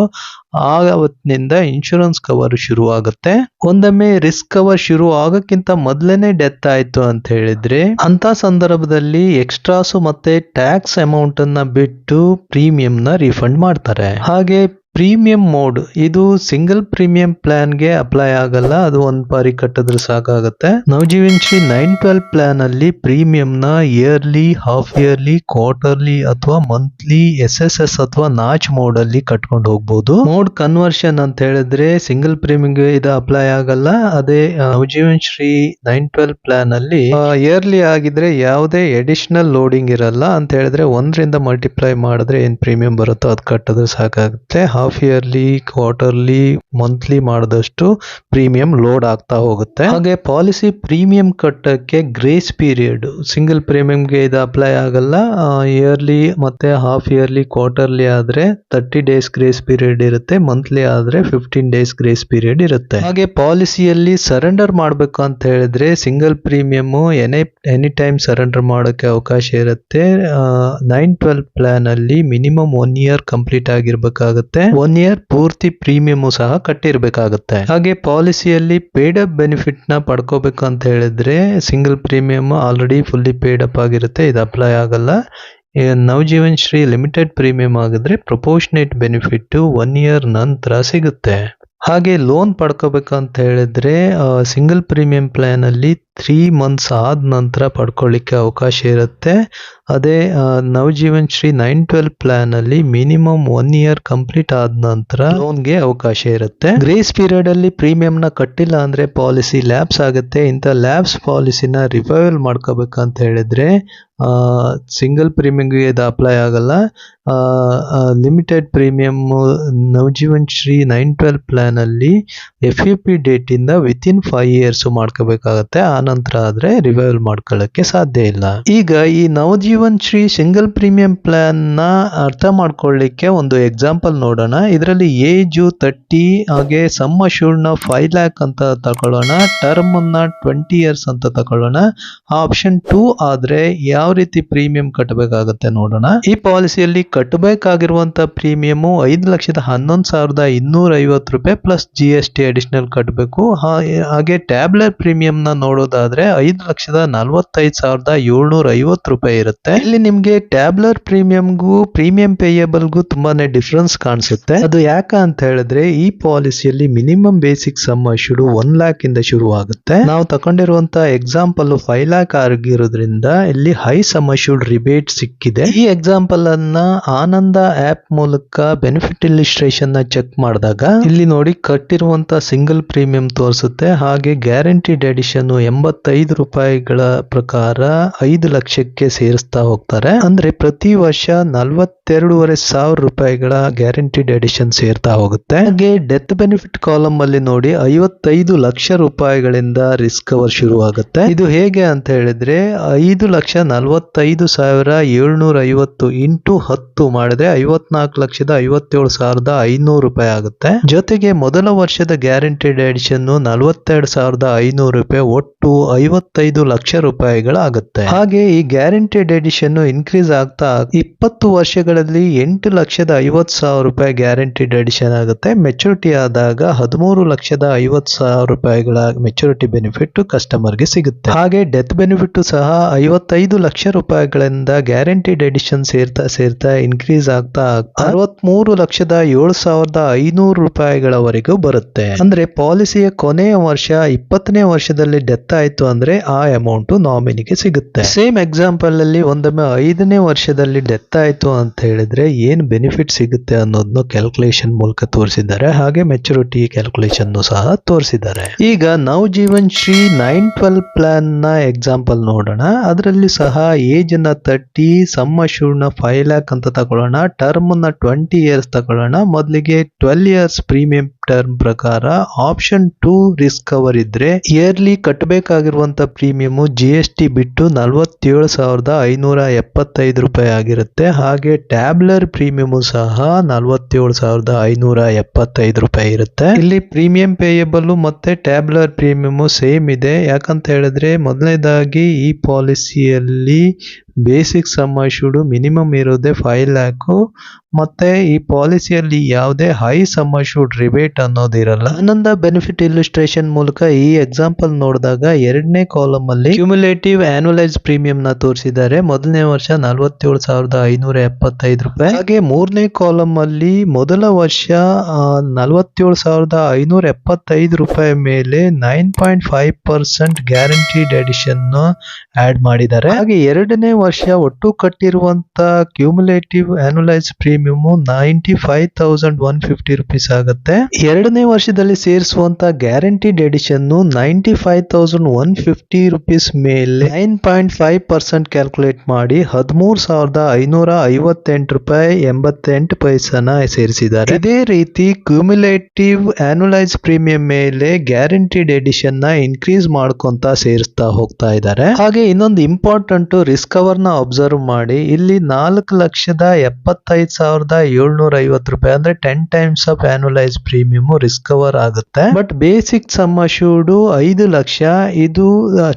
ಆವತ್ತಿನಿಂದ ಇನ್ಶೂರೆನ್ಸ್ ಕವರ್ ಶುರು ಆಗುತ್ತೆ ಒಂದೊಮ್ಮೆ ರಿಸ್ಕ್ ಕವರ್ ಶುರು ಆಗಕ್ಕಿಂತ ಮೊದಲೇನೆ ಡೆತ್ ಆಯ್ತು ಅಂತ ಹೇಳಿದ್ರೆ ಅಂತ ಸಂದರ್ಭದಲ್ಲಿ ಎಕ್ಸ್ಟ್ರಾಸು ಮತ್ತೆ ಟ್ಯಾಕ್ಸ್ ಅಮೌಂಟ್ ಅನ್ನ ಬಿಟ್ಟು ಪ್ರೀಮಿಯಂನ ರಿಫಂಡ್ ಮಾಡ್ತಾರೆ. ಹಾಗೆ ಪ್ರೀಮಿಯಂ ಮೋಡ್. ಇದು ಸಿಂಗಲ್ ಪ್ರೀಮಿಯಂ ಪ್ಲಾನ್ಗೆ ಅಪ್ಲೈ ಆಗಲ್ಲ. ಅದು ಒಂದ್ ಬಾರಿ ಕಟ್ಟಿದ್ರೆ ಸಾಕಾಗುತ್ತೆ. Navjeevan Shree nine twelve plan ಅಲ್ಲಿ ಪ್ರೀಮಿಯಂ ನ ಇಯರ್ಲಿ, ಹಾಫ್ ಇಯರ್ಲಿ, ಕ್ವಾರ್ಟರ್ಲಿ ಅಥವಾ ಮಂತ್ಲಿ ಎಸ್ ಎಸ್ ಎಸ್ ಅಥವಾ ನಾಚ್ ಮೋಡ್ ಅಲ್ಲಿ ಕಟ್ಕೊಂಡು ಹೋಗ್ಬೋದು. ಮೋಡ್ ಕನ್ವರ್ಷನ್ ಅಂತ ಹೇಳಿದ್ರೆ ಸಿಂಗಲ್ ಪ್ರೀಮಿಯಂಗೆ ಇದು ಅಪ್ಲೈ ಆಗಲ್ಲ. ಅದೇ Nav Navjeevan Shree nine twelve plan ಅಲ್ಲಿ ಇಯರ್ಲಿ ಆಗಿದ್ರೆ ಯಾವುದೇ ಎಡಿಷನಲ್ ಲೋಡಿಂಗ್ ಇರಲ್ಲ. ಅಂತ ಹೇಳಿದ್ರೆ ಒಂದರಿಂದ ಮಲ್ಟಿಪ್ಲೈ ಮಾಡಿದ್ರೆ ಏನ್ ಪ್ರೀಮಿಯಂ ಬರುತ್ತೋ ಅದು ಕಟ್ಟಿದ್ರೆ ಸಾಕಾಗುತ್ತೆ. ಹಾಫ್ ಇಯರ್ಲಿ ಕ್ವಾರ್ಟರ್ಲಿ ಮಂತ್ಲಿ ಮಾಡಿದಷ್ಟು ಪ್ರೀಮಿಯಂ ಲೋಡ್ ಆಗ್ತಾ ಹೋಗುತ್ತೆ. ಹಾಗೆ ಪಾಲಿಸಿ ಪ್ರೀಮಿಯಂ ಕಟ್ಟಕ್ಕೆ ಗ್ರೇಸ್ ಪೀರಿಯಡ್ ಸಿಂಗಲ್ ಪ್ರೀಮಿಯಂಗೆ ಇದು ಅಪ್ಲೈ ಆಗಲ್ಲ. ಇಯರ್ಲಿ ಮತ್ತೆ ಹಾಫ್ ಇಯರ್ಲಿ ಕ್ವಾರ್ಟರ್ಲಿ ಆದ್ರೆ ತರ್ಟಿ ಡೇಸ್ ಗ್ರೇಸ್ ಪೀರಿಯಡ್ ಇರುತ್ತೆ ಮಂತ್ಲಿ ಆದ್ರೆ ಫಿಫ್ಟೀನ್ ಡೇಸ್ ಗ್ರೇಸ್ ಪೀರಿಯಡ್ ಇರುತ್ತೆ. ಹಾಗೆ ಪಾಲಿಸಿಯಲ್ಲಿ ಸರೆಂಡರ್ ಮಾಡ್ಬೇಕು ಅಂತ ಹೇಳಿದ್ರೆ single premium any any time surrender ಮಾಡೋಕೆ ಅವಕಾಶ ಇರುತ್ತೆ. ನೈನ್ ಟ್ವೆಲ್ ಪ್ಲಾನ್ ಅಲ್ಲಿ ಮಿನಿಮಮ್ ಒನ್ ಇಯರ್ ಕಂಪ್ಲೀಟ್ ಆಗಿರ್ಬೇಕಾಗತ್ತೆ. ಒನ್ ಇಯರ್ ಪೂರ್ತಿ ಪ್ರೀಮಿಯಂ ಸಹ ಕಟ್ಟಿರ್ಬೇಕಾಗುತ್ತೆ. ಹಾಗೆ ಪಾಲಿಸಿಯಲ್ಲಿ ಪೇಡ್ ಅಪ್ ಬೆನಿಫಿಟ್ನ ಪಡ್ಕೋಬೇಕು ಅಂತ ಹೇಳಿದ್ರೆ single premium already fully paid up ಆಗಿರುತ್ತೆ, ಇದು ಅಪ್ಲೈ ಆಗಲ್ಲ. ನವಜೀವನ್ ಶ್ರೀ ಲಿಮಿಟೆಡ್ ಪ್ರೀಮಿಯಂ ಆಗಿದ್ರೆ ಪ್ರಪೋರ್ಷನೇಟ್ ಬೆನಿಫಿಟ್ ಒನ್ ಇಯರ್ ನಂತರ ಸಿಗುತ್ತೆ. ಹಾಗೆ ಲೋನ್ ಪಡ್ಕೋಬೇಕಂತ ಹೇಳಿದ್ರೆ ಸಿಂಗಲ್ ಪ್ರೀಮಿಯಂ ಪ್ಲಾನ್ ಅಲ್ಲಿ ತ್ರೀ ಮಂತ್ಸ್ ಆದ ನಂತರ ಪಡ್ಕೊಳ್ಳಿಕ್ಕೆ ಅವಕಾಶ ಇರುತ್ತೆ. ಅದೇ Navjeevan Shree nine twelve plan ಅಲ್ಲಿ ಮಿನಿಮಮ್ ಒನ್ ಇಯರ್ ಕಂಪ್ಲೀಟ್ ಆದ ನಂತರ ಲೋನ್ಗೆ ಅವಕಾಶ ಇರುತ್ತೆ. ಗ್ರೇಸ್ ಪೀರಿಯಡ್ ಅಲ್ಲಿ ಪ್ರೀಮಿಯಂ ನ ಕಟ್ಟಿಲ್ಲ ಅಂದ್ರೆ ಪಾಲಿಸಿ ಲ್ಯಾಬ್ಸ್ ಆಗುತ್ತೆ. ಇಂಥ ಲ್ಯಾಬ್ಸ್ ಪಾಲಿಸಿನ ರಿವೈವಲ್ ಮಾಡ್ಕೋಬೇಕಂತ ಹೇಳಿದ್ರೆ ಸಿಂಗಲ್ ಪ್ರೀಮಿಯಂಗೆ ಇದು ಅಪ್ಲೈ ಆಗಲ್ಲ. Limited premium Navjeevan Shree nine twelve plan F U P date date ಇಂದ ವಿತ್ ಇನ್ ಫೈವ್ ಇಯರ್ಸ್ ಮಾಡ್ಕೋಬೇಕಾಗತ್ತೆ. ಆ ನಂತರ ಆದ್ರೆ ರಿವೈವಲ್ ಮಾಡ್ಕೊಳ್ಳಕ್ಕೆ ಸಾಧ್ಯ ಇಲ್ಲ. ಈಗ ಈ ನವಜೀವನ್ ಶ್ರೀ ಸಿಂಗಲ್ ಪ್ರೀಮಿಯಂ ಪ್ಲಾನ್ನ ಅರ್ಥ ಮಾಡ್ಕೊಳ್ಳಿಕ್ಕೆ ಒಂದು ಎಕ್ಸಾಂಪಲ್ ನೋಡೋಣ. ಇದರಲ್ಲಿ ಏಜ್ ತರ್ಟಿ ಹಾಗೆ ಸಮ್ ಅಶ್ಯೂರ್ಡ್ನ ಫೈವ್ ಲ್ಯಾಕ್ ಅಂತ ತಗೊಳ್ಳೋಣ ಟರ್ಮ್ನ ಟ್ವೆಂಟಿ ಇಯರ್ಸ್ ಅಂತ ತಗೊಳ್ಳೋಣ ಆಪ್ಷನ್ ಟೂ ಆದ್ರೆ ಯಾವ ರೀತಿ ಪ್ರೀಮಿಯಂ ಕಟ್ಟಬೇಕಾಗತ್ತೆ ನೋಡೋಣ. ಈ ಪಾಲಿಸಿಯಲ್ಲಿ ಕಟ್ಟಬೇಕಾಗಿರುವಂತ ಪ್ರೀಮಿಯಂ ಐದು ಲಕ್ಷದ ಹನ್ನೊಂದು ಸಾವಿರದ ಇನ್ನೂರ ಐವತ್ತು ರೂಪಾಯಿ plus G S T additional ಕಟ್ಟಬೇಕು ಹಾಗೆ ಟ್ಯಾಬ್ಲೆಟ್ ಪ್ರೀಮಿಯಂ ನ ನೋಡೋದಾದ್ರೆ ಐದು ಲಕ್ಷದ ನಲವತ್ತೈದು ಸಾವಿರದ ಏಳ್ನೂರ ಐವತ್ತು ರೂಪಾಯಿ ಇರುತ್ತೆ. ಇಲ್ಲಿ ನಿಮ್ಗೆ ಟ್ಯಾಬ್ಲರ್ ಪ್ರೀಮಿಯಂಗೂ ಪ್ರೀಮಿಯಂ ಪೇಯಬಲ್ಗೂ ತುಂಬಾನೇ ಡಿಫ್ರೆನ್ಸ್ ಕಾಣಿಸುತ್ತೆ. ಅದು ಯಾಕ ಅಂತ ಹೇಳಿದ್ರೆ ಈ ಪಾಲಿಸಿಯಲ್ಲಿ ಮಿನಿಮಮ್ ಬೇಸಿಕ್ ಸಮ್ ಶುರು ಒನ್ ಲ್ಯಾಕ್ ಇಂದ ಶುರು ಆಗುತ್ತೆ. ನಾವು ತಕೊಂಡಿರುವಂತ ಎಕ್ಸಾಂಪಲ್ ಫೈವ್ ಲ್ಯಾಕ್ ಆಗಿರೋದ್ರಿಂದ ಇಲ್ಲಿ ಹೈ ಸಮ್ ಅಶ್ಯೂರ್ಡ್ ರಿಬೇಟ್ ಸಿಕ್ಕಿದೆ. ಈ ಎಕ್ಸಾಂಪಲ್ ಅನ್ನ ಆನಂದ ಆಪ್ ಮೂಲಕ ಬೆನಿಫಿಟ್ ಇಲಿಸ್ಟ್ರೇಷನ್ನ ಚೆಕ್ ಮಾಡಿದಾಗ ಇಲ್ಲಿ ನೋಡಿ ಕಟ್ಟಿರುವಂತ ಸಿಂಗಲ್ ಪ್ರೀಮಿಯಂ ತೋರಿಸುತ್ತೆ. ಹಾಗೆ ಗ್ಯಾರಂಟಿಡ್ ಎಡಿಷನ್ ಎಂಬತ್ತೈದು ರೂಪಾಯಿಗಳ ಪ್ರಕಾರ ಐದು ಲಕ್ಷಕ್ಕೆ ಸೇರಿಸ್ತಾ ಹೋಗ್ತಾರೆ. ಅಂದ್ರೆ ಪ್ರತಿ ವರ್ಷ ನಲ್ವತ್ತೆರಡೂವರೆ ಸಾವಿರ ರೂಪಾಯಿಗಳ ಗ್ಯಾರಂಟಿಡ್ ಎಡಿಷನ್ ಸೇರ್ತಾ ಹೋಗುತ್ತೆ. ಹಾಗೆ ಡೆತ್ ಬೆನಿಫಿಟ್ ಕಾಲಮ್ ಅಲ್ಲಿ ನೋಡಿ ಐವತ್ತೈದು ಲಕ್ಷ ರೂಪಾಯಿಗಳಿಂದ ರಿಸ್ಕ್ ಕವರ್ ಶುರು ಆಗುತ್ತೆ ಇದು ಹೇಗೆ ಅಂತ ಹೇಳಿದ್ರೆ ಐದು ಲಕ್ಷ ನಲವತ್ತೈದು ಸಾವಿರ ಏಳ್ನೂರ ಐವತ್ತು ಇಂಟು ಹತ್ತು ಮಾಡಿದ್ರೆ ಐವತ್ನಾಲ್ಕು ಲಕ್ಷದ ಐವತ್ತೇಳು ಸಾವಿರದ ಐನೂರು ರೂಪಾಯಿ ಆಗುತ್ತೆ. ಜೊತೆಗೆ ಮೊದಲ ವರ್ಷದ ಗ್ಯಾರಂಟಿಡ್ ಎಡಿಷನ್ ನಲ್ವತ್ತೆರಡು ಸಾವಿರದ ಐನೂರು ರೂಪಾಯಿ ಒಟ್ಟು ಟು ಐವತ್ತೈದು ಲಕ್ಷ ರೂಪಾಯಿಗಳಾಗುತ್ತೆ. ಹಾಗೆ ಈ ಗ್ಯಾರಂಟಿಡ್ ಎಡಿಷನ್ ಇನ್ಕ್ರೀಸ್ ಆಗ್ತಾ ಇಪ್ಪತ್ತು ವರ್ಷಗಳಲ್ಲಿ ಎಂಟು ಲಕ್ಷದ ಐವತ್ತು ಸಾವಿರ ರೂಪಾಯಿ ಗ್ಯಾರಂಟಿಡ್ ಎಡಿಷನ್ ಆಗುತ್ತೆ. ಮೆಚುರಿಟಿ ಆದಾಗ ಹದಿಮೂರು ಲಕ್ಷದ ಐವತ್ತು ಸಾವಿರ ರೂಪಾಯಿಗಳ ಮೆಚುರಿಟಿ ಬೆನಿಫಿಟ್ ಕಸ್ಟಮರ್ಗೆ ಸಿಗುತ್ತೆ. ಹಾಗೆ ಡೆತ್ ಬೆನಿಫಿಟ್ ಸಹ ಐವತ್ತೈದು ಲಕ್ಷ ರೂಪಾಯಿಗಳಿಂದ ಗ್ಯಾರಂಟಿಡ್ ಎಡಿಷನ್ ಸೇರ್ತಾ ಸೇರ್ತಾ ಇನ್ಕ್ರೀಸ್ ಆಗ್ತಾ ಆಗ್ತಾ ಅರವತ್ಮೂರು ಲಕ್ಷದ ಏಳು ಸಾವಿರದ ಐನೂರು ರೂಪಾಯಿಗಳವರೆಗೂ ಬರುತ್ತೆ. ಅಂದ್ರೆ ಪಾಲಿಸಿಯ ಕೊನೆಯ ವರ್ಷ ಇಪ್ಪತ್ತನೇ ವರ್ಷದಲ್ಲಿ ಡೆತ್ ಆಯ್ತು ಅಂದ್ರೆ ಆ ಅಮೌಂಟ್ ನಾಮಿನಿಗೆ ಸಿಗುತ್ತೆ. ಸೇಮ್ ಎಕ್ಸಾಂಪಲ್ ಅಲ್ಲಿ ಒಂದೊಮ್ಮೆ ಐದನೇ ವರ್ಷದಲ್ಲಿ ಡೆತ್ ಆಯ್ತು ಅಂತ ಹೇಳಿದ್ರೆ ಏನ್ ಬೆನಿಫಿಟ್ ಸಿಗುತ್ತೆ ಅನ್ನೋದನ್ನು ಕ್ಯಾಲ್ಕುಲೇಷನ್ ಮೂಲಕ ತೋರಿಸಿದ್ದಾರೆ. ಹಾಗೆ ಮೆಚುರಿಟಿ ಕ್ಯಾಲ್ಕುಲೇಷನ್ ಸಹ ತೋರಿಸಿದ್ದಾರೆ. ಈಗ ನವ್ ಜೀವನ್ ಶ್ರೀ ನೈನ್ ಪ್ಲಾನ್ನ ಎಕ್ಸಾಂಪಲ್ ನೋಡೋಣ. ಅದರಲ್ಲಿ ಸಹ ಏಜ್ನ ತರ್ಟಿ ಸಮ್ಮ ಶೂರ್ನ ಫೈವ್ ಲ್ಯಾಕ್ ಅಂತ ತಗೊಳ್ಳೋಣ. ಟರ್ಮ್ನ ಟ್ವೆಂಟಿ ಇಯರ್ಸ್ ತಗೊಳ್ಳೋಣ. ಮೊದಲಿಗೆ ಟ್ವೆಲ್ ಇಯರ್ಸ್ ಪ್ರೀಮಿಯಂ ಟರ್ಮ್ ಪ್ರಕಾರ ಆಪ್ಷನ್ ಟೂ ರಿಸ್ಕ್ ಕವರ್ ಇದ್ರೆ ಇಯರ್ಲಿ ಕಟ್ಟಬೇಕಾಗಿರುವಂತ ಪ್ರೀಮಿಯಂ ಜಿ ಎಸ್ ಟಿ ಬಿಟ್ಟು ನಲವತ್ತೇಳು ಸಾವಿರದ ಐನೂರ ಎಪ್ಪತ್ತೈದು ರೂಪಾಯಿ ಆಗಿರುತ್ತೆ. ಹಾಗೆ ಟ್ಯಾಬ್ಲರ್ ಪ್ರೀಮಿಯಂ ಸಹ ನಲವತ್ತೇಳು ಸಾವಿರದ ಐನೂರ ಎಪ್ಪತ್ತೈದು ರೂಪಾಯಿ ಇರುತ್ತೆ. ಇಲ್ಲಿ ಪ್ರೀಮಿಯಂ ಪೇಯಬಲ್ ಮತ್ತೆ ಟ್ಯಾಬ್ಲರ್ ಪ್ರೀಮಿಯಂ ಸೇಮ್ ಇದೆ. ಯಾಕಂತ ಹೇಳಿದ್ರೆ ಮೊದಲನೇದಾಗಿ ಈ ಪಾಲಿಸಿಯಲ್ಲಿ ಬೇಸಿಕ್ ಸಮ್ ಅಶ್ಯೂರ್ಡ್ ಮಿನಿಮಮ್ ಇರೋದೇ ಫೈವ್ ಲ್ಯಾಕು ಮತ್ತೆ ಈ ಪಾಲಿಸಿಯಲ್ಲಿ ಯಾವುದೇ ಹೈ ಸಮ್ ಅಶ್ಯೂರ್ಡ್ ರಿಬೇಟ್ ಅನ್ನೋದಿರಲ್ಲ ಆನಂದ ಬೆನಿಫಿಟ್ ಇಲ್ಯುಸ್ಟ್ರೇಷನ್ ಮೂಲಕ ಈ ಎಕ್ಸಾಂಪಲ್ ನೋಡಿದಾಗ ಎರಡನೇ ಕಾಲಮ್ ಅಲ್ಲಿ ಕ್ಯುಮುಲೇಟಿವ್ ಪ್ರೀಮಿಯಂ ನ ತೋರಿಸಿದ್ದಾರೆ. ಮೊದಲನೇ ವರ್ಷ ನಲವತ್ತೇಳು ಸಾವಿರದ ಐನೂರ ಎಪ್ಪತ್ತೈದು ರೂಪಾಯಿ. ಹಾಗೆ ಮೂರನೇ ಕಾಲಮ್ ಅಲ್ಲಿ ಮೊದಲ ವರ್ಷ ನಲವತ್ತೇಳು ಸಾವಿರದ ಐನೂರ ಎಪ್ಪತ್ತೈದು ರೂಪಾಯಿ ಮೇಲೆ nine point five percent guaranteed addition add ಮಾಡಿದ್ದಾರೆ. ಹಾಗೆ ಎರಡನೇ ವರ್ಷ ಒಟ್ಟು ಕಟ್ಟಿರುವಂತ cumulative annualise premium ninety five thousand one fifty rupees ಆಗುತ್ತೆ. ಎರಡನೇ ವರ್ಷದಲ್ಲಿ ಸೇರಿಸುವಂತ guaranteed addition ninety five thousand one fifty rupees ಮೇಲೆ nine point five percent calculate ಮಾಡಿ ಹದಿಮೂರ್ ಸಾವಿರದ ಐನೂರ ಐವತ್ತೆಂಟು ರೂಪಾಯಿ ಎಂಬತ್ತೆಂಟು ಪೈಸನ ಸೇರಿಸಿದ್ದಾರೆ. ಇದೇ ರೀತಿ ಕ್ಯೂಮುಲೇಟಿವ್ ಆನ್ಯುಲೈಸ್ ಪ್ರೀಮಿಯಂ ಮೇಲೆ ಗ್ಯಾರಂಟಿಡ್ ಎಡಿಷನ್ನ ಇನ್ಕ್ರೀಸ್ ಮಾಡ್ಕೊಂತ ಸೇರಿಸ್ತಾ ಹೋಗ್ತಾ ಇದ್ದಾರೆ. ಹಾಗೆ ಇನ್ನೊಂದು ಇಂಪಾರ್ಟೆಂಟ್ ರಿಸ್ಕ್ ಕವರ್ನ ಅಬ್ಸರ್ವ್ ಮಾಡಿ, ಇಲ್ಲಿ ನಾಲ್ಕು ಲಕ್ಷದ ಎಪ್ಪತ್ತೈದು ಸಾವಿರದ ಏಳ್ನೂರ ಐವತ್ತು ರೂಪಾಯಿ ಅಂದ್ರೆ ten times of annualise premium risk cover cover ಆಗುತ್ತೆ. ಬಟ್ ಬೇಸಿಕ್ ಸಮ್ ಅಶ್ಯೂರ್ಡ್ ಐದು ಲಕ್ಷ, ಇದು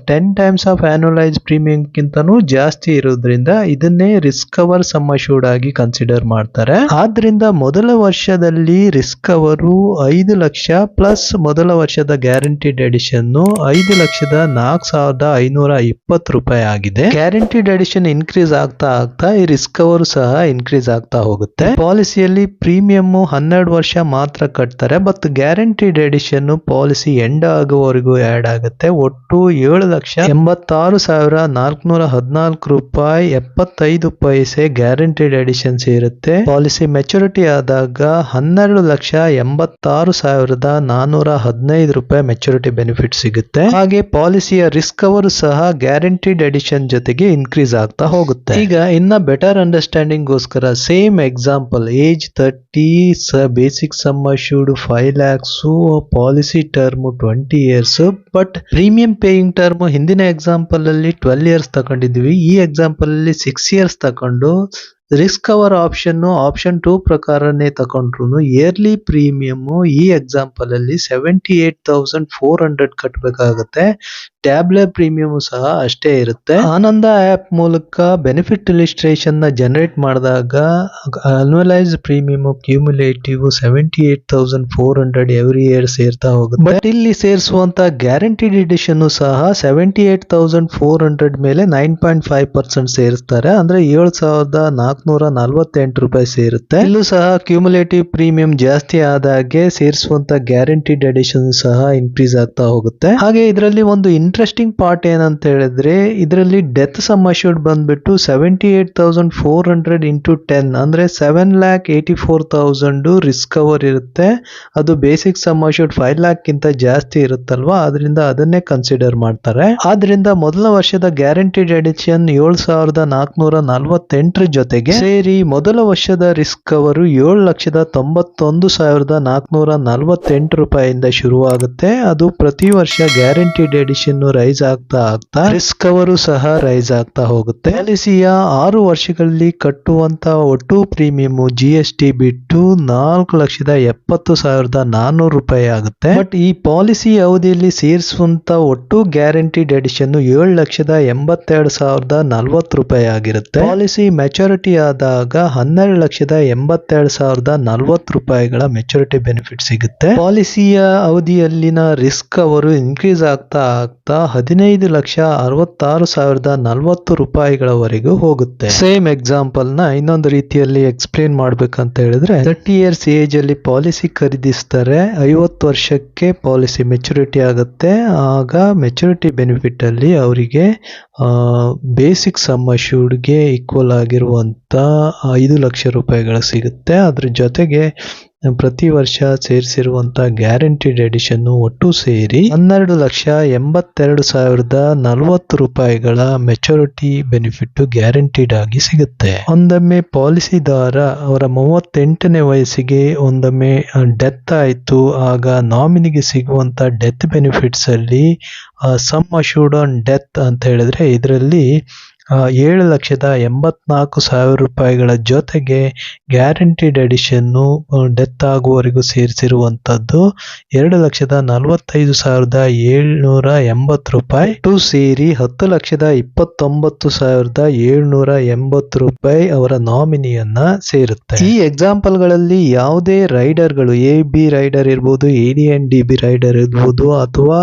ten times of annualise premium ಗಿಂತನೂ ಜಾಸ್ತಿ ಇರೋದ್ರಿಂದ ಇದನ್ನೇ risk cover cover sum assured ಆಗಿ ಕನ್ಸಿಡರ್ ಮಾಡ್ತಾರೆ. ಆದ್ರಿಂದ ಮೊದಲ ವರ್ಷದಲ್ಲಿ ರಿಸ್ಕವರು ಐದು ಲಕ್ಷ ಪ್ಲಸ್ ಮೊದಲ ವರ್ಷದ ಗ್ಯಾರಂಟಿಡ್ ಎಡಿಷನ್ ಐದು ಲಕ್ಷದ ನಾಲ್ಕು ಸಾವಿರದ ಐನೂರ ಇಪ್ಪತ್ತು ರೂಪಾಯಿ ಆಗಿದೆ. ಗ್ಯಾರಂಟಿಡ್ ಎಡಿಷನ್ ಇನ್ಕ್ರೀಸ್ ಆಗ್ತಾ ಆಗ್ತಾ ಈ ರಿಸ್ಕ್ ಅವರ್ ಸಹ ಇನ್ಕ್ರೀಸ್ ಆಗ್ತಾ ಹೋಗುತ್ತೆ. ಪಾಲಿಸಿಯಲ್ಲಿ ಪ್ರೀಮಿಯಂ ಹನ್ನೆರಡು ವರ್ಷ ಮಾತ್ರ ಕಟ್ತಾರೆ but guaranteed addition policy end ಆಗುವವರೆಗೂ ಆಡ್ ಆಗುತ್ತೆ. ಒಟ್ಟು ಏಳು ಲಕ್ಷ ಎಂಬತ್ತಾರು ಸಾವಿರ ನಾಲ್ಕುನೂರ ಹದಿನಾಲ್ಕು ರೂಪಾಯಿ ಎಪ್ಪತ್ತೈದು ಪೈಸೆ ಗ್ಯಾರಂಟಿಡ್ ಎಡಿಷನ್ಸ್ ಇರುತ್ತೆ ಪಾಲಿಸಿ ಮೆಚುರಿಟಿ ಆದಾಗ ಹನ್ನೆರಡು ಲಕ್ಷ ಎಂಬತ್ತಾರು ಸಾವಿರದ ನಾನೂರ ಹದಿನೈದು ರೂಪಾಯಿ ಮೆಚುರಿಟಿ ಬೆನಿಫಿಟ್ ಸಿಗುತ್ತೆ. ಹಾಗೆ ಪಾಲಿಸಿಯ ರಿಸ್ಕ್ ಅವರು ಸಹ ಗ್ಯಾರಂಟಿಡ್ ಎಡಿಷನ್ ಜೊತೆಗೆ ಇನ್ಕ್ರೀಸ್ ಆಗ್ತಾ ಹೋಗುತ್ತೆ. ಈಗ ಇನ್ನ ಬೆಟರ್ ಅಂಡರ್ಸ್ಟ್ಯಾಂಡಿಂಗ್ ಗೋಸ್ಕರ same example age thirty basic sum assured five lakhs policy term twenty years but premium paying term ಹಿಂದಿನ ಎಕ್ಸಾಂಪಲ್ ಅಲ್ಲಿ ಟ್ವೆಲ್ ಇಯರ್ಸ್ ತಗೊಂಡಿದ್ವಿ, ಈ ಎಕ್ಸಾಂಪಲ್ ಅಲ್ಲಿ ಸಿಕ್ಸ್ ಇಯರ್ಸ್ ತಗೊಂಡು risk cover option option two ಪ್ರಕಾರನೇ ತಗೊಂಡ್ರು ಇಯರ್ಲಿ ಪ್ರೀಮಿಯಂ ಈ ಎಕ್ಸಾಂಪಲ್ ಅಲ್ಲಿ seventy eight thousand four hundred ಕಟ್ಟಬೇಕಾಗುತ್ತೆ ಟ್ಯಾಬ್ಲೆಟ್ ಪ್ರೀಮಿಯಂ ಸಹ ಅಷ್ಟೇ ಇರುತ್ತೆ. ಆನಂದ ಆ್ಯಪ್ ಮೂಲಕ ಬೆನಿಫಿಟ್ ಇಲಿಸ್ಟ್ರೇಷನ್ನ ಜನರೇಟ್ ಮಾಡಿದಾಗ annualise premium cumulative seventy eight thousand four hundred every year ಸೇರ್ತಾ ಹೋಗುತ್ತೆ. ಬಟ್ ಇಲ್ಲಿ ಸೇರಿಸುವಂತ ಗ್ಯಾರಂಟಿಡ್ ಎಡಿಷನ್ ಸಹ seventy eight thousand four hundred ಮೇಲೆ ನೈನ್ ಪಾಯಿಂಟ್ ಫೈವ್ ಪರ್ಸೆಂಟ್ ಸೇರಿಸ್ತಾರೆ. ಅಂದ್ರೆ ಏಳು ಸಾವಿರದ ನಾಲ್ಕುನೂರ ನಲ್ವತ್ತೆಂಟು ರೂಪಾಯಿ ಸೇರುತ್ತೆ. ಇಲ್ಲೂ ಸಹ ಕ್ಯೂಮುಲೇಟಿವ್ ಪ್ರೀಮಿಯಂ ಜಾಸ್ತಿ ಆದಾಗೆ ಸೇರಿಸುವಂತ ಗ್ಯಾರಂಟಿಡ್ ಎಡಿಷನ್ ಸಹ ಇನ್ಕ್ರೀಸ್ ಆಗ್ತಾ ಹೋಗುತ್ತೆ. ಹಾಗೆ ಇದರಲ್ಲಿ ಒಂದು ಇಂಟ್ರೆಸ್ಟಿಂಗ್ ಪಾರ್ಟ್ ಏನಂತ ಹೇಳಿದ್ರೆ, ಇದರಲ್ಲಿ ಡೆತ್ ಸಮ್ ಅಶ್ಯೂರ್ಡ್ ಬಂದ್ಬಿಟ್ಟು seventy eight thousand four hundred into ten ಅಂದ್ರೆ seven lakh eighty four thousand risk cover ಇರುತ್ತೆ. ಅದು basic sum assured five lakh ಗಿಂತ ಜಾಸ್ತಿ ಇರುತ್ತಲ್ವಾ? ಅದರಿಂದ ಅದನ್ನೇ ಕನ್ಸಿಡರ್ ಮಾಡ್ತಾರೆ. ಆದ್ರಿಂದ ಮೊದಲ ವರ್ಷದ ಗ್ಯಾರಂಟಿಡ್ ಎಡಿಷನ್ ಏಳು ಸಾವಿರದ ನಾಲ್ಕುನೂರ ನಲವತ್ತೆಂಟರ ಜೊತೆಗೆ ಸೇರಿ ಮೊದಲ ವರ್ಷದ ರಿಸ್ಕ್ ಅವರು ಏಳು ಲಕ್ಷದ ತೊಂಬತ್ತೊಂದು ಸಾವಿರದ ನಾಲ್ಕುನೂರ ನಲವತ್ತೆಂಟು ರೂಪಾಯಿಯಿಂದ ಶುರುವಾಗುತ್ತೆ. ಅದು ಪ್ರತಿ ವರ್ಷ ಗ್ಯಾರಂಟಿಡ್ ಎಡಿಷನ್ ರೈಸ್ ಆಗ್ತಾ ಆಗ್ತಾ ರಿಸ್ಕ್ ಅವರು ಸಹ ರೈಸ್ ಆಗ್ತಾ ಹೋಗುತ್ತೆ. ಪಾಲಿಸಿಯ ಆರು ವರ್ಷಗಳಲ್ಲಿ ಕಟ್ಟುವಂತ ಒಟ್ಟು ಪ್ರೀಮಿಯಂ ಜಿ ಎಸ್ ಟಿ ಬಿಟ್ಟು ನಾಲ್ಕು ಲಕ್ಷದ ಎಪ್ಪತ್ತು ಸಾವಿರದ ನಾನ್ನೂರು ರೂಪಾಯಿ ಆಗುತ್ತೆ. ಬಟ್ ಈ ಪಾಲಿಸಿ ಅವಧಿಯಲ್ಲಿ ಸೇರಿಸುವಂತ ಒಟ್ಟು ಗ್ಯಾರಂಟಿಡ್ ಎಡಿಷನ್ ಏಳು ಲಕ್ಷದ ಎಂಬತ್ತೆರಡು ಸಾವಿರದ ನಲ್ವತ್ತು ರೂಪಾಯಿ ಆಗಿರುತ್ತೆ. ಪಾಲಿಸಿ ಮೆಚುರಿಟಿ ಆದಾಗ ಹನ್ನೆರಡು ಲಕ್ಷದ ಎಂಬತ್ತೆರಡು ಸಾವಿರದ ನಲ್ವತ್ತು ರೂಪಾಯಿಗಳ ಮೆಚುರಿಟಿ ಬೆನಿಫಿಟ್ ಸಿಗುತ್ತೆ. ಪಾಲಿಸಿಯ ಅವಧಿಯಲ್ಲಿನ ರಿಸ್ಕ್ ಅವರು ಇನ್ಕ್ರೀಸ್ ಆಗ್ತಾ ಆಗ್ತಾ ಹದಿನೈದು ಲಕ್ಷ ಅರವತ್ತಾರು ಸಾವಿರದ ನಲ್ವತ್ತು ರೂಪಾಯಿಗಳವರೆಗೂ ಹೋಗುತ್ತೆ. ಸೇಮ್ ಎಕ್ಸಾಂಪಲ್ನ ಇನ್ನೊಂದು ರೀತಿಯಲ್ಲಿ ಎಕ್ಸ್ಪ್ಲೇನ್ ಮಾಡ್ಬೇಕಂತ ಹೇಳಿದ್ರೆ ತರ್ಟಿ ಇಯರ್ಸ್ ಏಜ್ ಅಲ್ಲಿ ಪಾಲಿಸಿ ಖರೀದಿಸ್ತಾರೆ ಐವತ್ತು ವರ್ಷಕ್ಕೆ ಪಾಲಿಸಿ ಮೆಚುರಿಟಿ ಆಗುತ್ತೆ. ಆಗ ಮೆಚುರಿಟಿ ಬೆನಿಫಿಟ್ ಅಲ್ಲಿ ಅವರಿಗೆ ಬೇಸಿಕ್ ಸಮ್ ಅಶ್ಯೂರ್ಡ್ಗೆ ಈಕ್ವಲ್ ಆಗಿರುವಂತ ಐದು ಲಕ್ಷ ರೂಪಾಯಿಗಳು ಸಿಗುತ್ತೆ. ಅದ್ರ ಜೊತೆಗೆ ಪ್ರತಿ ವರ್ಷ ಸೇರಿಸಿರುವಂಥ ಗ್ಯಾರಂಟಿಡ್ ಎಡಿಷನ್ನು ಒಟ್ಟು ಸೇರಿ ಹನ್ನೆರಡು ಲಕ್ಷ ಎಂಬತ್ತೆರಡು ಸಾವಿರದ ನಲವತ್ತು ರೂಪಾಯಿಗಳ ಮೆಚುರಿಟಿ ಬೆನಿಫಿಟ್ ಗ್ಯಾರಂಟಿಡ್ ಆಗಿ ಸಿಗುತ್ತೆ. ಒಂದೊಮ್ಮೆ ಪಾಲಿಸಿದಾರ ಅವರ ಮೂವತ್ತೆಂಟನೇ ವಯಸ್ಸಿಗೆ ಒಂದೊಮ್ಮೆ ಡೆತ್ ಆಯಿತು. ಆಗ ನಾಮಿನಿಗೆ ಸಿಗುವಂತ ಡೆತ್ ಬೆನಿಫಿಟ್ಸ್ ಅಲ್ಲಿ ಸಮ್ ಅಶೂರ್ಡ್ ಆನ್ ಡೆತ್ ಅಂತ ಹೇಳಿದ್ರೆ ಇದರಲ್ಲಿ ಏಳು ಲಕ್ಷದ ಎಂಬತ್ನಾಲ್ಕು ಸಾವಿರ ರೂಪಾಯಿಗಳ ಜೊತೆಗೆ ಗ್ಯಾರಂಟಿಡ್ ಎಡಿಷನ್ನು ಡೆತ್ ಆಗುವವರೆಗೂ ಸೇರಿಸಿರುವಂಥದ್ದು ಎರಡು ಲಕ್ಷದ ನಲವತ್ತೈದು ಸಾವಿರದ ಏಳ್ನೂರ ಎಂಬತ್ತು ರೂಪಾಯಿ. ಟು ಸೇರಿ ಹತ್ತು ಲಕ್ಷದ ಇಪ್ಪತ್ತೊಂಬತ್ತು ಸಾವಿರದ ಏಳ್ನೂರ ಎಂಬತ್ತು ರೂಪಾಯಿ ಅವರ ನಾಮಿನಿಯನ್ನ ಸೇರುತ್ತೆ. ಈ ಎಕ್ಸಾಂಪಲ್ಗಳಲ್ಲಿ ಯಾವುದೇ ರೈಡರ್ಗಳು ಎ ಬಿ ರೈಡರ್ ಇರ್ಬೋದು A D N D B rider ಇರ್ಬೋದು, ಅಥವಾ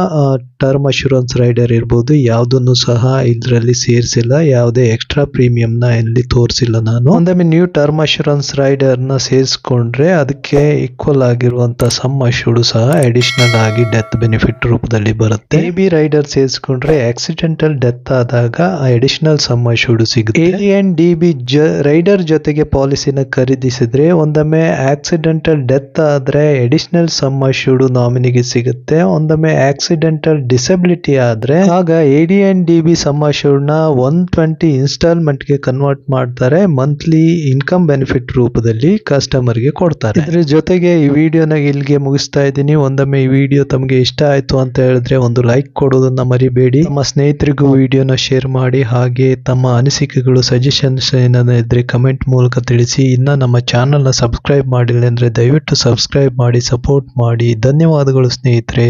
ಟರ್ಮ್ ಅಶೂರೆನ್ಸ್ ರೈಡರ್ ಇರ್ಬೋದು, ಯಾವುದನ್ನು ಸಹ ಇದರಲ್ಲಿ ಸೇರಿಸಿಲ್ಲ. ಯಾವುದೇ ಎಕ್ಸ್ಟ್ರಾ ಪ್ರೀಮಿಯಂನ ಇಲ್ಲಿ ತೋರಿಸಿಲ್ಲ ನಾನು. ಒಂದೊಮ್ಮೆ ನ್ಯೂ ಟರ್ಮ್ ಅಶೂರೆನ್ಸ್ ರೈಡರ್ನ ಸೇರಿಸ್ಕೊಂಡ್ರೆ ಅದಕ್ಕೆ ಈಕ್ವಲ್ ಆಗಿರುವಂತ ಸಮ್ ಅಶೂರ್ಡ್ ಸಹ ಅಡಿಷನಲ್ ಆಗಿ ಡೆತ್ ಬೆನಿಫಿಟ್ ರೂಪದಲ್ಲಿ ಬರುತ್ತೆ. ಎ ಬಿ ರೈಡರ್ ಸೇರಿಸ್ಕೊಂಡ್ರೆ ಆಕ್ಸಿಡೆಂಟಲ್ ಡೆತ್ ಆದಾಗ ಅಡಿಷನಲ್ ಸಮ್ ಅಶೂರ್ಡ್ ಸಿಗುತ್ತೆ. A N D B rider ಜೊತೆಗೆ ಪಾಲಿಸಿನ ಖರೀದಿಸಿದ್ರೆ ಒಂದೊಮ್ಮೆ ಆಕ್ಸಿಡೆಂಟಲ್ ಡೆತ್ ಆದ್ರೆ ಅಡಿಷನಲ್ ಸಮ್ ಅಶೂರ್ಡ್ ನಾಮಿನಿಗೆ ಸಿಗುತ್ತೆ. ಒಂದೊಮ್ಮೆ ಆಕ್ಸಿಡೆಂಟಲ್ ಡಿಸಬಿಲಿಟಿ ಆದ್ರೆ ಆಗ A D N D B sum ಅಶೂರ್ಡ್ನ one twenty ಇನ್ಸ್ಟಾಲ್ಮೆಂಟ್ಗೆ ಕನ್ವರ್ಟ್ ಮಾಡ್ತಾರೆ ಮಂತ್ಲಿ ಇನ್ಕಮ್ ಬೆನಿಫಿಟ್ ರೂಪದಲ್ಲಿ ಕಸ್ಟಮರ್ಗೆ ಕೊಡ್ತಾರೆ. ಇದ್ರ ಜೊತೆಗೆ ಈ ವಿಡಿಯೋನ ಇಲ್ಲಿಗೆ ಮುಗಿಸ್ತಾ ಇದ್ದೀನಿ. ಒಂದೊಮ್ಮೆ ಈ ವಿಡಿಯೋ ತಮಗೆ ಇಷ್ಟ ಆಯ್ತು ಅಂತ ಹೇಳಿದ್ರೆ ಒಂದು ಲೈಕ್ ಕೊಡೋದನ್ನ ಮರಿಬೇಡಿ. ನಮ್ಮ ಸ್ನೇಹಿತರಿಗೂ ವಿಡಿಯೋನ ಶೇರ್ ಮಾಡಿ, ಹಾಗೆ ತಮ್ಮ ಅನಿಸಿಕೆಗಳು ಸಜೆಷನ್ಸ್ ಏನಾದ್ರು ಇದ್ರೆ ಕಮೆಂಟ್ ಮೂಲಕ ತಿಳಿಸಿ. ಇನ್ನ ನಮ್ಮ ಚಾನಲ್ನ ಸಬ್ಸ್ಕ್ರೈಬ್ ಮಾಡಿಲ್ಲ ಅಂದ್ರೆ ದಯವಿಟ್ಟು ಸಬ್ಸ್ಕ್ರೈಬ್ ಮಾಡಿ ಸಪೋರ್ಟ್ ಮಾಡಿ. ಧನ್ಯವಾದಗಳು ಸ್ನೇಹಿತರೆ.